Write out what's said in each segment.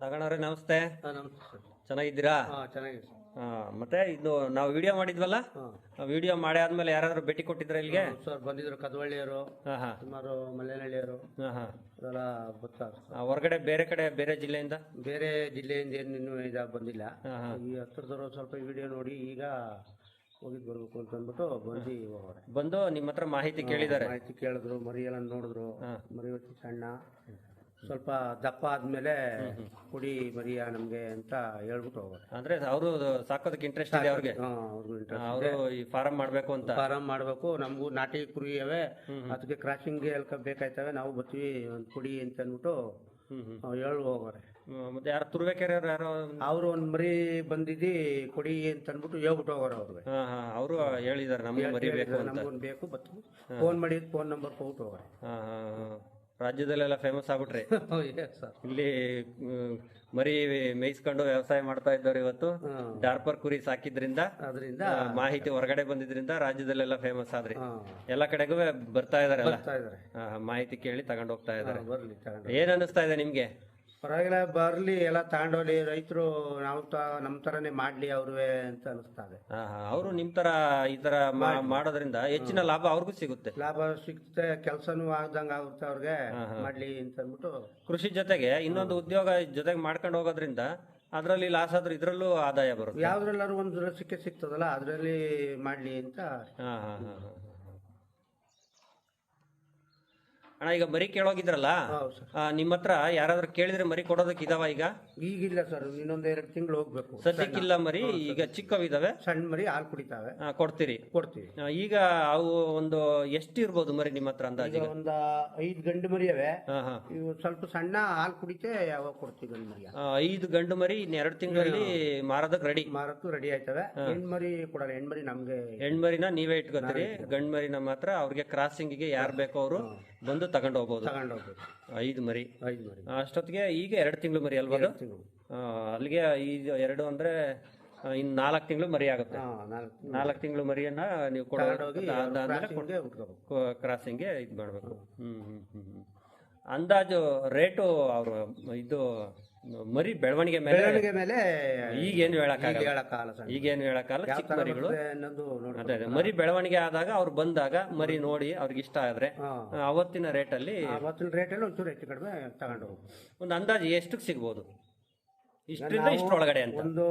ತಗೊಂಡವ್ರೆ ನಮಸ್ತೆ. ಚೆನ್ನಾಗಿದ್ದೀರಾ? ಹಾಂ ಮತ್ತೆ ಇದು ನಾವು ವಿಡಿಯೋ ಮಾಡಿದ್ವಲ್ಲ? ವಿಡಿಯೋ ಮಾಡಿ ಆದ್ಮೇಲೆ ಯಾರಾದ್ರೂ ಭೇಟಿ ಕೊಟ್ಟಿದ್ರ ಇಲ್ಲಿಗೆ? ಸರ್ ಬಂದಿದ್ರು ಕದವಳ್ಳಿಯವರು ಹಾ ಹಾ. ಸುಮಾರು ಮಲೆನಹಳ್ಳಿಯವರು ಅದೆಲ್ಲ ಹೊರಗಡೆ ಬೇರೆ ಕಡೆ ಬೇರೆ ಜಿಲ್ಲೆಯಿಂದ? ಬೇರೆ ಜಿಲ್ಲೆಯಿಂದ ಏನು ಇನ್ನೂ ಇದಾಗ ಬಂದಿಲ್ಲ. ಈ ಹತ್ರದವರು ಸ್ವಲ್ಪ ವಿಡಿಯೋ ನೋಡಿ ಈಗ ಹೋಗಿದ್ ಬರ್ಬೇಕು ಅಂತ ಅಂದ್ಬಿಟ್ಟು ಬಂದು ಹೋಗೋರೆ ಬಂದು ನಿಮ್ಮ ಹತ್ರ ಮಾಹಿತಿ ಕೇಳಿದ್ದಾರೆ. ಮಾಹಿತಿ ಕೇಳಿದ್ರು ಮರಿಯಲ್ಲ ನೋಡಿದ್ರು. ಮರಿ ಸಣ್ಣ. ಸ್ವಲ್ಪ ದಪ್ಪ ಆದ್ಮೇಲೆ ಕುಡಿ ಮರಿಯ ನಮ್ಗೆ ಅಂತ ಹೇಳ್ಬಿಟ್ಟು ಹೋಗೋದು. ಅಂದ್ರೆ ಅವರು ಸಾಕೋದಕ್ಕೆ ಇಂಟ್ರೆಸ್ಟ್ ಇದೆ ಅವ್ರಿಗೆ? ಅವರು ಈ ಫಾರಂ ಮಾಡ್ಬೇಕು ಅಂತ. ಫಾರಂ ಮಾಡ್ಬೇಕು. ನಮಗೂ ನಾಟಿ ಕುರಿ ಅವೆ ಅದಕ್ಕೆ ಕ್ರಾಸಿಂಗ್ ಎಲ್ಕ ಬೇಕಾಯ್ತವೆ. ನಾವು ಬರ್ತೀವಿ ಒಂದು ಕುಡಿ ಅಂತ ಅಂದ್ಬಿಟ್ಟು ಹ್ಮ್ ಹ್ಮ್. ಅವ್ರು ಹೇಳಿ ಹೋಗೋರೆ. ಹ್ಮ್, ಮತ್ತೆ ಯಾರು ತುರ್ಬೇಕಾರೆ ಯಾರೋ ಅವರು ಒಂದ್ ಮರಿ ಬಂದಿದ್ದಿ ಕೊಡಿ ಅಂತ ಅಂದ್ಬಿಟ್ಟು ಹೇಳ್ಬಿಟ್ಟು ಹೋಗೋರು ಅವ್ರಿಗೆ. ಹಾ ಹಾ ಅವರು ಹೇಳಿದಾರೆ ನಮ್ಗೆ ಮರಿಬೇಕು ಅಂತ. ನಮ್ಗೊಂದು ಬೇಕು ಬತ್ತು ಫೋನ್ ಮಾಡಿದ್ ಫೋನ್ ನಂಬರ್ ಕೊಟ್ಟು ಹೋಗೋರೆ. ಹಾ ಹಾ ಹಾ. ರಾಜ್ಯದಲ್ಲೆಲ್ಲ ಫೇಮಸ್ ಆಗ್ಬಿಟ್ರಿ. ಸರ್ ಇಲ್ಲಿ ಮ್, ಮರಿ ಮೇಯಿಸ್ಕೊಂಡು ವ್ಯವಸಾಯ ಮಾಡ್ತಾ ಇದ್ದವ್ರು ಇವತ್ತು. ಡಾರ್ಪರ್ ಕುರಿ ಸಾಕಿದ್ರಿಂದ ಅದರಿಂದ ಆ, ಮಾಹಿತಿ ಹೊರಗಡೆ ಬಂದಿದ್ರಿಂದ ರಾಜ್ಯದಲ್ಲೆಲ್ಲ ಫೇಮಸ್ ಆದ್ರಿ. ಎಲ್ಲ ಕಡೆಗೂ ಬರ್ತಾ ಇದಾರೆ ಬರ್ತಾ ಇದಾರೆ. ಮಾಹಿತಿ ಕೇಳಿ ತಗೊಂಡ್ ಹೋಗ್ತಾ ಇದಾರೆ. ಏನ ತಗೊಂಡು ಏನ್ ಅನಿಸ್ತಾ ಇದೆ ನಿಮ್ಗೆ? ಪರವಾಗಿಲ್ಲ ಬರ್ಲಿ ಎಲ್ಲ ತಗೊಂಡೋಗ್ಲಿ ರೈತರು ನಾವು ನಮ್ ನಮ್ಮ ಮಾಡ್ಲಿ ಅವ್ರೇ ಅವ್ರುವೆ ಅಂತ ಅನಿಸ್ತಾ ಇದೆ ಅವರು ನಿಮ್ ತರ ಈ ತರ ಮಾ- ಮಾಡೋದ್ರಿಂದ ಹೆಚ್ಚಿನ ಲಾಭ ಅವ್ರಿಗೂ ಸಿಗುತ್ತೆ. ಲಾಭ ಸಿಗುತ್ತೆ ಕೆಲಸನೂ ಆಗ್ದಂಗ ಆಗುತ್ತೆ ಅವ್ರಿಗೆ ಮಾಡ್ಲಿ ಅಂತ ಅಂದ್ಬಿಟ್ಟು. ಕೃಷಿ ಜೊತೆಗೆ ಇನ್ನೊಂದು ಉದ್ಯೋಗ ಜೊತೆಗೆ ಮಾಡ್ಕೊಂಡು ಹೋಗೋದ್ರಿಂದ ಅದ್ರಲ್ಲಿ ಲಾಸ್ ಆದ್ರೂ ಇದ್ರಲ್ಲೂ ಆದಾಯ ಬರುತ್ತೆ. ಯಾವ್ದ್ರಲ್ಲಾರು ಒಂದು ಸಿಕ್ಕೆ ಸಿಗ್ತದಲ್ಲ ಅದರಲ್ಲಿ ಮಾಡ್ಲಿ ಅಂತ. ಹಾ ಹಾ ಹಾ ಹಾ. ಅಣ್ಣ ಈಗ ಮರಿ ಕೇಳೋಗಿದ್ರಲ್ಲ? ಹೌದು ಸರ್. ನಿಮ್ಮ ಹತ್ರ ಯಾರಾದ್ರೂ ಕೇಳಿದ್ರೆ ಮರಿ ಕೊಡೋದಕ್ಕೆ ಇದಾವ ಈಗ? ಈಗಿಲ್ಲ ಸರ್ ಇನ್ನೊಂದ್ ಎರಡು ತಿಂಗಳು ಹೋಗ್ಬೇಕು. ಸದ್ಯಕ್ಕಿಲ್ಲ ಮರಿ ಈಗ ಚಿಕ್ಕವಿದಾವೆ. ಸಣ್ಣ ಮರಿ ಹಾಲು ಕುಡಿತಾವೆ. ಆ, ಕೊಡ್ತೀರಿ. ಕೊಡ್ತೀವಿ. ಆ, ಈಗ ಅವು ಒಂದು ಎಷ್ಟು ಇರ್ಬೋದು ಮರಿ ನಿಮ್ಮ ಹತ್ರ ಅಂದಾಜು ಒಂದ್ ಒಂದು ಐದು ಗಂಡು ಮರಿ ಅವೆ ಹಾ ಹಾ. ಇವು ಸ್ವಲ್ಪ ಸಣ್ಣ ಹಾಲು ಕುಡಿತೆ ಯಾವಾಗ ಕೊಡ್ತೀವಿ ಗಂಡು ಮರಿಯ ಆ, ಐದು ಗಂಡು ಮರಿ ಇನ್ನ ಎರಡು ತಿಂಗಳಲ್ಲಿ ಮಾರೋದಕ್ಕೆ ರೆಡಿ ಮಾರೋದು ರೆಡಿ ಆಯ್ತವೆ. ಹೆಣ್ಣು ಮರಿ ಕೊಡಲ್ಲ ಹೆಣ್ಣು ಮರಿ ನಮ್ಗೆ ಹೆಣ್ಮರಿನ ನೀವೇ ಇಟ್ಕೋತೀರಿ. ಗಂಡು ಮರಿ ಮಾತ್ರ ಅವ್ರಿಗೆ ಅವ್ರಿಗೆ ಕ್ರಾಸಿಂಗಿಗೆ ಯಾರು ಬೇಕೋ ಅವರು ಬಂದು ತಗೊಂಡು ಹೋಗ್ಬೋದು ತಗೊಂಡು ಹೋಗ್ಬೇಕು ಐದು ಮರಿ. ಐದು ಮರಿ. ಅಷ್ಟೊತ್ತಿಗೆ ಈಗ ಎರಡು ತಿಂಗಳು ಮರಿ ಅಲ್ವಾ ಅದು? ತಿಂಗಳು ಆ, ಅಲ್ಲಿಗೆ ಐದು ಎರಡು ಅಂದ್ರೆ ಆ, ಇನ್ನು ನಾಲ್ಕು ತಿಂಗಳು ಮರಿ ಆಗುತ್ತೆ. ಹಾಂ ನಾಲ್ಕು ನಾಲ್ಕು ತಿಂಗಳು ಮರಿಯನ್ನ ನೀವು ಕೊಡೋ ಅದಾದ್ಮೇಲೆ ಉಟ್ಕೋಬೇಕು. ಕ್ರಾಸಿಂಗ್ಗೆ ಇದು ಮಾಡಬೇಕು. ಹ್ಮ್ ಹ್ಮ್ ಹ್ಮ್ ಹ್ಮ್. ಅಂದಾಜು ರೇಟು ಅವರು ಇದು ಮರಿ ಬೆಳವಣಿಗೆ ಮೇಲೆ ಬೆಳವಣಿಗೆ ಮೇಲೆ ಈಗೇನು ಹೇಳಕ್ಕಾಗಲ್ಲ. ಹೇಳಕ್ಕಾಗಲ್ಲ ಸಣ್ಣ ಈಗೇನು ಹೇಳಕ್ಕಾಗಲ್ಲ. ಯಾವ ಚಿಕ್ಕ ಮರಿಗಳು. ಬರ್ತದೆ ಅನ್ನೋದು ನೋಡಿ ಅದೇ ಅದೇ. ಮರಿ ಬೆಳವಣಿಗೆ ಆದಾಗ ಅವ್ರು ಬಂದಾಗ ಮರಿ ನೋಡಿ ಅವ್ರಿಗೆ ಇಷ್ಟ ಆದ್ರೆ ಅವತ್ತಿನ ರೇಟಲ್ಲಿ ಅವತ್ತಿನ ರೇಟಲ್ಲಿ ಒಂಚೂರು ಹೆಚ್ಚು ಕಡಿಮೆ ತಗೊಂಡು ಹೋಗ್ಬೇಕು ಒಂದು ಅಂದಾಜು ಎಷ್ಟಕ್ಕೆ ಸಿಗ್ಬೋದು? ಇಷ್ಟರಿಂದ ಒಳಗಡೆ ಅಂತ. ಒಂದು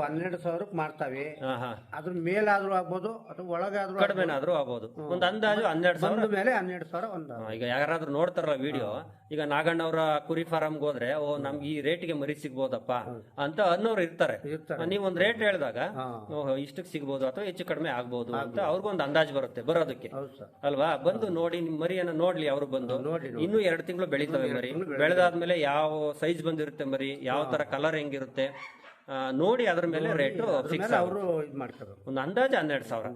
ಹನ್ನೆರಡು ಸಾವಿರಕ್ಕೆ ಮಾಡ್ತಾವೆ. ಹಾ ಹಾ. ಅದ್ರ ಮೇಲಾದ್ರೂ ಆಗ್ಬೋದು ಅಥವಾ ಒಳಗಾದ್ರೂ ಕಡಿಮೆನಾದ್ರೂ ಆಗ್ಬೋದು. ಒಂದು ಅಂದಾಜು ಹನ್ನೆರಡು ಸಾವಿರ? ಮೇಲೆ ಹನ್ನೆರಡು ಸಾವಿರ ಒಂದು ಈಗ ಯಾರಾದ್ರೂ ನೋಡ್ತಾರಲ್ಲ ವಿಡಿಯೋ ಈಗ ನಾಗಣ್ಣವರ ಕುರಿ ಫಾರಂಗೆ ಹೋದ್ರೆ ಓ ನಮ್ಗೆ ಈ ರೇಟ್ಗೆ ಮರಿ ಸಿಗ್ಬೋದಪ್ಪ ಅಂತ ಅನ್ನೋರು ಇರ್ತಾರೆ. ನೀವ್ ಒಂದು ರೇಟ್ ಹೇಳಿದಾಗ ಓಹೋ ಇಷ್ಟಕ್ಕೆ ಸಿಗ್ಬೋದು ಅಥವಾ ಹೆಚ್ಚು ಕಡಿಮೆ ಆಗ್ಬೋದು ಅಂತ ಅವ್ರಿಗೊಂದು ಅಂದಾಜು ಬರುತ್ತೆ ಬರೋದಕ್ಕೆ. ಅಲ್ವಾ? ಬಂದು ನೋಡಿ ನಿಮ್ ಮರಿಯನ್ನ ನೋಡ್ಲಿ ಅವರು ಬಂದು. ಇನ್ನೂ ಎರಡು ತಿಂಗಳು ಬೆಳಿತವೆ ಮರಿ. ಬೆಳೆದಾದ್ಮೇಲೆ ಯಾವ ಸೈಜ್ ಬಂದಿರುತ್ತೆ ಮರಿ ಯಾವ ತರ ಕಲರ್ ಹೆಂಗಿರುತ್ತೆ? ನೋಡಿ ಅದ್ರ ಮೇಲೆ ರೇಟು ಫಿಕ್ಸ್ ಅವರು ಇದು ಒಂದು ಅಂದಾಜು ಹನ್ನೆರಡು ಸಾವಿರ.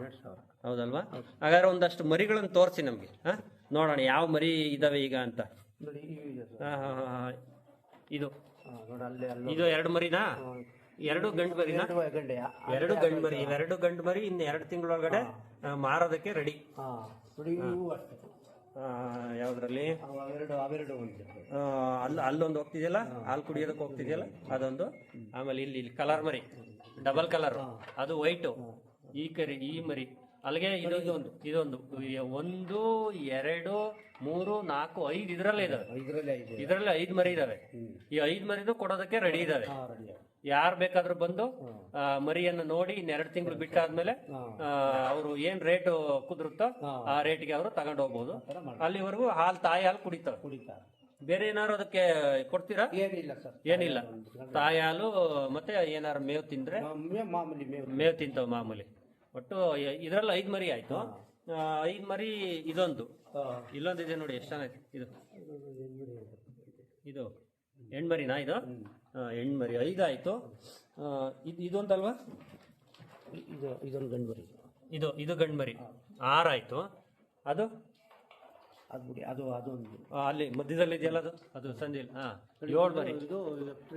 ಹೌದಲ್ವಾ? ಹಾಗಾದ್ರೆ ಒಂದಷ್ಟು ಮರಿಗಳನ್ನು ತೋರಿಸಿ ನಮ್ಗೆ ಹಾ? ನೋಡೋಣ ಯಾವ ಮರಿ ಇದಾವೆ ಈಗ ಅಂತ. ಇದೆ ಸರ್. ಹಾ, ಹಾ, ಹಾ, ಹಾ. ಇದು. ಎರಡು ಮರಿನಾ? ಎರಡು ಗಂಡು ಮರಿನಾ? ಎರಡು ಗಂಡು ಮರಿ ಇವೆರಡು ಗಂಡು ಮರಿ ಇನ್ನು ಎರಡು ತಿಂಗಳೊಳಗಡೆ ಮಾರೋದಕ್ಕೆ ರೆಡಿ ಯಾವ್ದ್ರಲ್ಲಿ? ಅವು ಅವೆರಡು ಅವೆರಡು ಒಂದು ಆ, ಅಲ್ಲ ಅಲ್ಲೊಂದು ಹೋಗ್ತಿದೆಯಲ್ಲ? ಹಾಲು ಕುಡಿಯೋದಕ್ಕೆ ಹೋಗ್ತಿದೆಯಲ್ಲ? ಅದೊಂದು. ಆಮೇಲೆ ಇಲ್ಲಿ ಇಲ್ಲಿ ಕಲರ್ ಮರಿ. Double colour. ಅದು ವೈಟು. ಈ ಕರಿ ಈ ಮರಿ. ಅಲ್ಲಿಗೆ ಇದು ಇದೊಂದು. ಇದೊಂದು. ಒಂದು ಎರಡು ಮೂರು ನಾಲ್ಕು ಐದು ಇದ್ರಲ್ಲೇ ಇದಾವೆ. ಇದರಲ್ಲೇ ಇದೆ. ಇದರಲ್ಲಿ ಐದು ಮರಿ ಇದಾವೆ. ಈ ಐದು ಮರಿನೂ ಕೊಡೋದಕ್ಕೆ ರೆಡಿ ಇದಾವೆ. ಯಾರು ಬೇಕಾದ್ರೂ ಬಂದು ಮರಿಯನ್ನ ನೋಡಿ ಇನ್ನೆರಡು ತಿಂಗಳು ಬಿಟ್ಟಾದ್ಮೇಲೆ ಅವರು ಏನ್ ರೇಟ್ ಕುದುರುತ್ತೋ ಆ ರೇಟ್ಗೆ ಅವರು ತಗೊಂಡು ಹೋಗ್ಬೋದು ಅಲ್ಲಿವರೆಗೂ ಹಾಲು ತಾಯಿ ಹಾಲು ಕುಡಿತಾವೆ ಕುಡಿತಾರೆ ಬೇರೆ ಏನಾದ್ರು ಅದಕ್ಕೆ ಕೊಡ್ತೀರಾ? ಏನಿಲ್ಲ ಸರ್. ಏನಿಲ್ಲ. ತಾಯಿ ಹಾಲು ಮತ್ತೆ ಏನಾರು ಮೇವು ತಿಂದ್ರೆ? ಮಾಮೂಲಿ ಮೇವು. ತಿಂತಾವ ಮಾಮೂಲಿ. ಒಟ್ಟು ಇದ್ರಲ್ಲಿ ಐದ್ ಮರಿ ಆಯ್ತು. ಐದು ಮರಿ ಇದೊಂದು. ಇಲ್ಲೊಂದಿದೆ ನೋಡಿ ಎಷ್ಟು ಚೆನ್ನಾಗಿ. ಇದು. ಇದು. ಹೆಣ್ಮರಿನಾ ಇದು? ಹೆಣ್ಮರಿ. ಐದಾಯಿತು. ಇದು ಇದೊಂದಲ್ವಾ ಇದು ಇದೊಂದು ಗಂಡು ಮರಿ ಇದು ಇದು ಗಂಡ್ಮರಿ. ಆರಾಯಿತು. ಅದು? ಅದು ಬಿಡಿ ಅದು ಅದೊಂದು ಆ, ಅಲ್ಲಿ ಮಧ್ಯದಲ್ಲಿ ಇದೆಯಲ್ಲ ಅದು? ಅದು ಸಂಜೆ ಹಾ. ಏಳು ಮರಿ ಇದು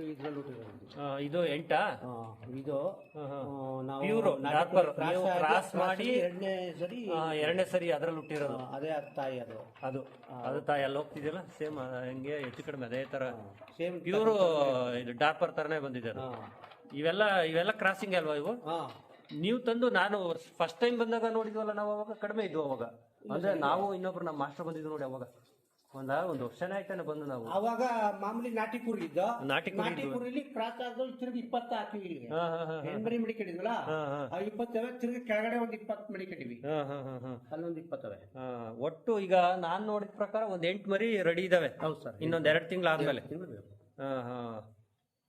ಇದ್ರಲ್ಲಿ ಹುಟ್ಟಿರೋದು. ಆ, ಇದು ಎಂಟಾ? ಆ, ಇದು ಹಾ, ಹಾ. ಆ, ನಾವು Pure, ನಾಟಿ darker. ಕೋಳಿ ನೀವು ಆಗಿ cross cross ಮಾಡಿ- ಎರಡನೇ ಸರಿ ಆ, ಎರಡನೇ ಸರಿ ಅದ್ರಲ್ಲಿ ಹುಟ್ಟಿರೋದು. ಅದೇ ಅದು ತಾಯಿ ಅದು. ಅದು ಅದು ತಾಯಿ ಅಲ್ಲಿ ಹೋಗ್ತಿದೆಯಲ್ಲ? ಸೇಮ್ ಹಂಗೆ ಹೆಚ್ಚು ಕಡಿಮೆ ಅದೇ ತರ ಸೇಮ್ ಪ್ಯೂರ್ ಇದು ಡಾರ್ಪರ್ ತರನೇ ಬಂದಿದೆ ಅದು. ಇವೆಲ್ಲ ಇವೆಲ್ಲ ಕ್ರಾಸಿಂಗ್ ಅಲ್ವಾ ಇವು? ನೀವು ತಂದು ನಾನು ಫಸ್ಟ್ ಟೈಮ್ ಬಂದಾಗ ನೋಡಿದ್ವಲ್ಲ ನಾವು ಅವಾಗ? ಕಡಿಮೆ ಇದ್ವು ಅವಾಗ. ಅಂದ್ರೆ ನಾವು ಇನ್ನೊಬ್ರು ನಮ್ಮ ಮಾಸ್ಟರ್ ಬಂದಿದ್ದು ನೋಡಿ ಅವಾಗ. ಒಂದ ಒಂದು ವರ್ಷನೇ ಆಯ್ತಾನೆ ಬಂದು ನಾವು. ಅವಾಗ ಮಾಮೂಲಿ ನಾಟಿ ಕುರಿ ಇದ್ದ. ನಾಟಿ ಕುರಿ ನಾಟಿ ಕುರಿಲಿ ಆದ್ಮೇಲೆ ತಿರುಗಿ ಇಪ್ಪತ್ತು ಹಾಕಿವಿ ಹೆಂಗ್ರಿ ಹಾ ಹಾ ಹಾ. ಮಡಿಕೊಂಡಿದ್ವಲ್ಲ ಹಾ ಹಾ. ಆ ಇಪ್ಪತ್ತವೆ ತಿರುಗಿ ಕೆಳಗಡೆ ಒಂದ್ ಇಪ್ಪತ್ ಮಡಿಕೊಂಡಿವಿ ಹಾ ಹಾ ಹಾ ಹಾ. ಅಲ್ಲೊಂದು ಇಪ್ಪತ್ತವೆ. ಹಾ, ಒಟ್ಟು ಈಗ ನಾನ್ ನೋಡಿದ ಪ್ರಕಾರ ಒಂದ್ ಎಂಟು ಮರಿ ರೆಡಿ ಇದಾವೆ. ಹೌದು ಸರ್. ಇನ್ನೊಂದ್ ಎರಡ್ ತಿಂಗಳಾದ್ಮೇಲೆ. ತಿಂಗಳು ಬೇಕು. ಹಾ ಹಾ.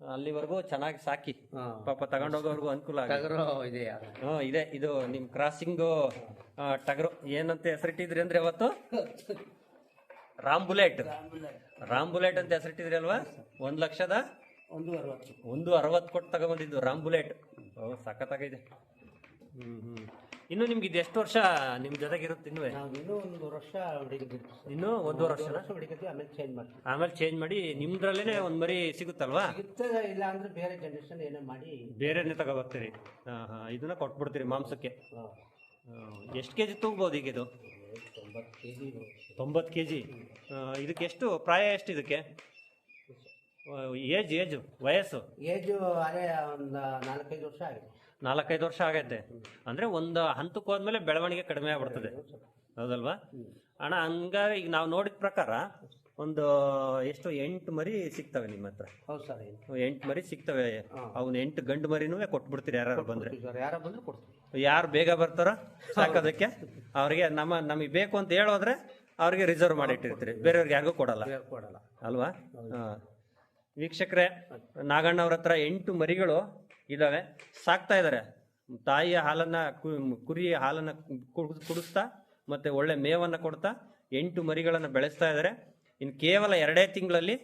ಅಲ್ಲಿವರೆಗೂ ಚೆನ್ನಾಗಿ ಸಾಕಿ. ಪಾಪ ತಗೊಂಡೋಗೋರ್ಗು ಅನುಕೂಲ ಇದೆ. ಇದೆ. ಇದು ನಿಮ್ ಕ್ರಾಸಿಂಗ್ ಟಗರು. ಏನಂತ ಹೆಸರಿಟ್ಟಿದ್ರಿ ಅಂದ್ರೆ ಅವತ್ತು? ರಾಮ್ ಬುಲೆಟ್. ರಾಮ್ ಬುಲೆಟ್. ಅಂತ ಹೆಸರಿಟ್ಟಿದ್ರಿ ಅಲ್ವಾ? ಒಂದ್ ಲಕ್ಷದ? ಒಂದು ಅರವತ್ತು ಒಂದು ಅರವತ್ತು ಕೊಟ್ಟು ತಗೊಂಡ್ಬಂದಿದ್ದು ರಾಮ್ ಬುಲೆಟ್. ಓ ಸಖತ್ತಾಗಿದೆ. ಹ್ಮ್ ಹ್ಮ್. ಇನ್ನು ನಿಮ್ಗೆ ಇದು ಎಷ್ಟು ವರ್ಷ ನಿಮ್ ಜೊತೆಗಿರುತ್ತೆ ಇರುತ್ತೆ ನಾವು ಇನ್ನೂ ಒಂದು ವರ್ಷ ಹೊಡಿತೀವಿ ಇನ್ನು ಒಂದೂವರೆ ವರ್ಷ ವರ್ಷ ಹೊಡಿತೀವಿ ಆಮೇಲೆ ಚೇಂಜ್ ಮಾಡ್ತೀವಿ. ಆಮೇಲೆ ಚೇಂಜ್ ಮಾಡಿ ನಿಮ್ದ್ರಲ್ಲೇನೆ ಒಂದ್ ಮರಿ ಸಿಗುತ್ತಲ್ವಾ? ಸಿಗ್ತದೆ ಇಲ್ಲ ಅಂದ್ರೆ ಬೇರೆ ಜನರೇಷನ್ ಏನೋ ಮಾಡಿ. ಬೇರೆನೆ ತಗೋಬರ್ತೀರಿ. ಹಾ ಹಾ ಇದನ್ನ ಕೊಟ್ಬಿಡ್ತೀರಿ ಮಾಂಸಕ್ಕೆ. ಎಷ್ಟು ಕೆಜಿ ತೂಗ್ಬೋದು ಈಗ ಇದು? ತೊಂಬತ್ತು ಕೆ ಜಿ ತೊಂಬತ್ತು ಕೆ ಜಿ ಇದಕ್ಕೆ ಎಷ್ಟು ಪ್ರಾಯ ಎಷ್ಟು ಇದಕ್ಕೆ? ಏಜ್ ಏಜ್ ವಯಸ್ಸು? ಏಜು ಅದೇ ಒಂದು ನಾಲ್ಕೈದು ವರ್ಷ ಆಗಿದೆ. ನಾಲ್ಕೈದು ವರ್ಷ ಆಗೈತೆ. ಅಂದ್ರೆ ಒಂದು ಹಂತಕ್ಕೆ ಹೋದ್ಮೇಲೆ ಬೆಳವಣಿಗೆ ಕಡಿಮೆ ಆಗ್ಬಿಡ್ತದೆ. ಹೌದಲ್ವಾ? ಅಣ್ಣ ಹಂಗಾರೆ ಈಗ ನಾವು ನೋಡಿದ ಪ್ರಕಾರ ಒಂದು ಎಷ್ಟು ಎಂಟು ಮರಿ ಸಿಗ್ತವೆ ನಿಮ್ಮ ಹತ್ರ. ಹೌದು ಸರ್ ಎಂಟು. ಮರಿ ಸಿಗ್ತವೆ. ಅವ್ನ ಎಂಟು ಗಂಡು ಮರಿನೂ ಕೊಟ್ಬಿಡ್ತೀರಿ ಯಾರು ಬಂದ್ರೆ? ಯಾರ ಬಂದ್ರೆ ಕೊಡ್ತೀವಿ. ಯಾರು ಬೇಗ ಬರ್ತಾರೋ ಸಾಕೋದಕ್ಕೆ ಅವ್ರಿಗೆ ನಮ್ಮ ನಮಗೆ ಬೇಕು ಅಂತ ಹೇಳೋದ್ರೆ ಅವ್ರಿಗೆ ರಿಸರ್ವ್ ಮಾಡಿ ಇಟ್ಟಿರ್ತೀರಿ. ಬೇರೆಯವ್ರಿಗೆ ಯಾರಿಗೂ ಕೊಡಲ್ಲ. ಕೊಡಲ್ಲ. ಅಲ್ವಾ? ಹಾ. ವೀಕ್ಷಕರೇ ನಾಗಣ್ಣವ್ರ ಹತ್ರ ಎಂಟು ಮರಿಗಳು ಇದಾವೆ ಸಾಕ್ತಾ ಇದ್ದಾರೆ. ತಾಯಿಯ ಹಾಲನ್ನ ಕುರಿಯ ಹಾಲನ್ನ ಕುಡ್- ಕುಡಿಸ್ತಾ ಮತ್ತೆ ಒಳ್ಳೆ ಮೇವನ್ನ ಕೊಡ್ತಾ ಎಂಟು ಮರಿಗಳನ್ನ ಬೆಳೆಸ್ತಾ ಇದ್ದಾರೆ. ಇನ್ನು ಕೇವಲ ಎರಡೇ ತಿಂಗಳಲ್ಲಿ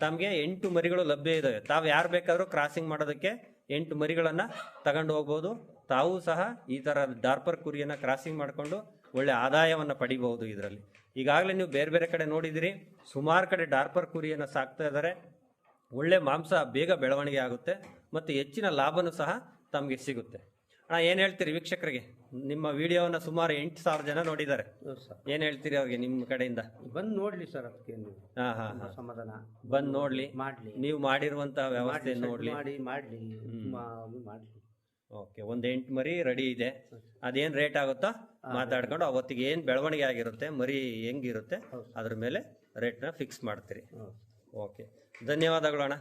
ತಮಗೆ ಎಂಟು ಮರಿಗಳು ಲಭ್ಯ ಇದಾವೆ ತಾವು ಯಾರು ಬೇಕಾದ್ರೂ ಕ್ರಾಸಿಂಗ್ ಮಾಡೋದಕ್ಕೆ ಎಂಟು ಮರಿಗಳನ್ನ ತಗೊಂಡು ಹೋಗ್ಬೋದು. ತಾವು ಸಹ ಈ ತರ ಡಾರ್ಪರ್ ಕುರಿಯನ್ನ ಕ್ರಾಸಿಂಗ್ ಮಾಡಿಕೊಂಡು ಒಳ್ಳೆ ಆದಾಯವನ್ನ ಪಡಿಬಹುದು ಇದರಲ್ಲಿ. ಈಗಾಗಲೇ ನೀವು ಬೇರೆ ಬೇರೆ ಕಡೆ ನೋಡಿದಿರಿ. ಸುಮಾರು ಕಡೆ ಡಾರ್ಪರ್ ಕುರಿಯನ್ನ ಸಾಕ್ತಾ ಇದ್ದಾರೆ. ಒಳ್ಳೆ ಮಾಂಸ ಬೇಗ ಬೆಳವಣಿಗೆ ಆಗುತ್ತೆ ಮತ್ತು ಹೆಚ್ಚಿನ ಲಾಭನೂ ಸಹ ತಮಗೆ ಸಿಗುತ್ತೆ. ಅಣ್ಣ ಏನು ಹೇಳ್ತೀರಿ ವೀಕ್ಷಕರಿಗೆ? ನಿಮ್ಮ ವಿಡಿಯೋವನ್ನ ಸುಮಾರು ಎಂಟು ಸಾವಿರ ಜನ ನೋಡಿದ್ದಾರೆ. ಏನು ಹೇಳ್ತೀರಿ ಅವ್ರಿಗೆ ನಿಮ್ಮ ಕಡೆಯಿಂದ? ಬಂದು ನೋಡ್ಲಿ ಸರ್ ಅದಕ್ಕೆ ಹಾಂ ಹಾಂ ಸಮಾಧಾನ. ಬಂದು ನೋಡ್ಲಿ. ಮಾಡ್ಲಿ. ನೀವು ಮಾಡಿರುವಂತ ವ್ಯವಸ್ಥೆ ನೋಡ್ಲಿ. ಮಾಡಿ ಮಾಡಲಿ. ಮಾ- ಮಾಡ್ಲಿ. ಓಕೆ ಒಂದು ಎಂಟು ಮರಿ ರೆಡಿ ಇದೆ. ಅದೇನು ರೇಟ್ ಆಗುತ್ತೋ ಮಾತಾಡ್ಕೊಂಡು ಅವತ್ತಿಗೆ ಏನು ಬೆಳವಣಿಗೆ ಆಗಿರುತ್ತೆ ಮರಿ ಹೆಂಗಿರುತ್ತೆ ಅದ್ರ ಮೇಲೆ ರೇಟ್ನ ಫಿಕ್ಸ್ ಮಾಡ್ತೀರಿ. ಓಕೆ. ಧನ್ಯವಾದಗಳು ಅಣ್ಣ.